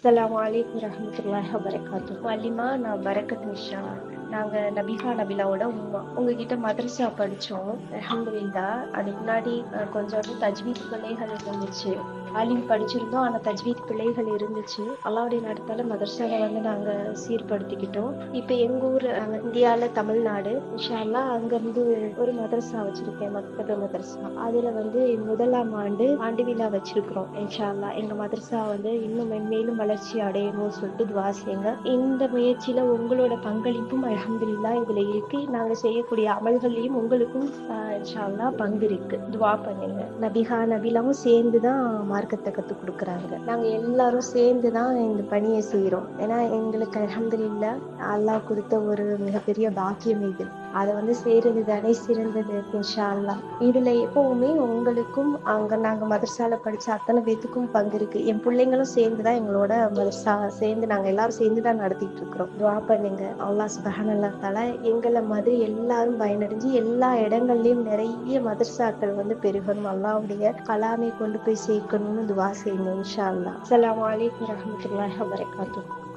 السلام عليكم ورحمة الله وبركاته. معلمانا بركة إن شاء الله நாங்க நபிகா நபிலாவோட உமா உங்ககிட்ட மதரசா படிச்சோம் அஹமதுல்லா அதுக்கு முன்னாடி கொஞ்சம் தஜ்வீத் பிள்ளைகள் இருந்துச்சு. ஆலிம் படிச்சிருந்தோம் ஆனா தஜ்வீத் பிள்ளைகள் இருந்துச்சு. அல்லாவுடைய நடத்தால மதரசாவை வந்து நாங்க சீர்படுத்திக்கிட்டோம். இப்ப எங்க ஊர் இந்தியாவில் இந்தியால தமிழ்நாடு. இன்ஷா அங்கேருந்து அங்க இருந்து ஒரு மதரசா வச்சிருக்கேன் மக்தப மதரசா அதுல வந்து முதலாம் ஆண்டு ஆண்டு விழா வச்சிருக்கிறோம் இன்ஷால்லா அல்லாஹ் எங்க மதரசா வந்து இன்னும் மென்மேலும் வளர்ச்சி அடையணும்னு சொல்லிட்டு துவா செய்யுங்க. இந்த முயற்சியில உங்களோட பங்களிப்பும் அலமதுல்லா இதுல இருக்கு. நாங்க செய்யக்கூடிய அமல்கள்லயும் உங்களுக்கும் ஆஹ், பங்கு இருக்கு. துவா பண்ணுங்க. நபிகா நபிலாவும் சேர்ந்து தான் மார்க்கத்தை கத்து கொடுக்குறாங்க. நாங்க எல்லாரும் சேர்ந்து தான் இந்த பணியை செய்யறோம் ஏன்னா எங்களுக்கு அலமதுல்லா அல்லாஹ் கொடுத்த ஒரு மிகப்பெரிய பாக்கியம் இது. அதை வந்து செய்யறது தானே சிறந்தது இன்ஷா அல்லாஹ் இதுல எப்பவுமே உங்களுக்கும் அங்க நாங்க மதரசால படிச்ச அத்தனை பேத்துக்கும் பங்கு இருக்கு. என் பிள்ளைங்களும் சேர்ந்து தான் எங்களோட மதரசா சேர்ந்து நாங்க எல்லாரும் சேர்ந்து தான் நடத்திட்டு இருக்கிறோம். துவா பண்ணுங்க. அல்லாஹ் சுபஹானல்லாஹ் தஆலா எங்களை மாதிரி எல்லாரும் பயனடைஞ்சு எல்லா இடங்கள்லயும் நிறைய மதரசாக்கள் வந்து பெருகணும். அல்லாவுடைய கலாமை கொண்டு போய் சேர்க்கணும்னு துவா செய்யணும் இன்ஷா அல்லாஹ் அஸ்ஸலாமு அலைக்கும் வரஹ்மத்துல்லாஹி வபரகாத்துஹு.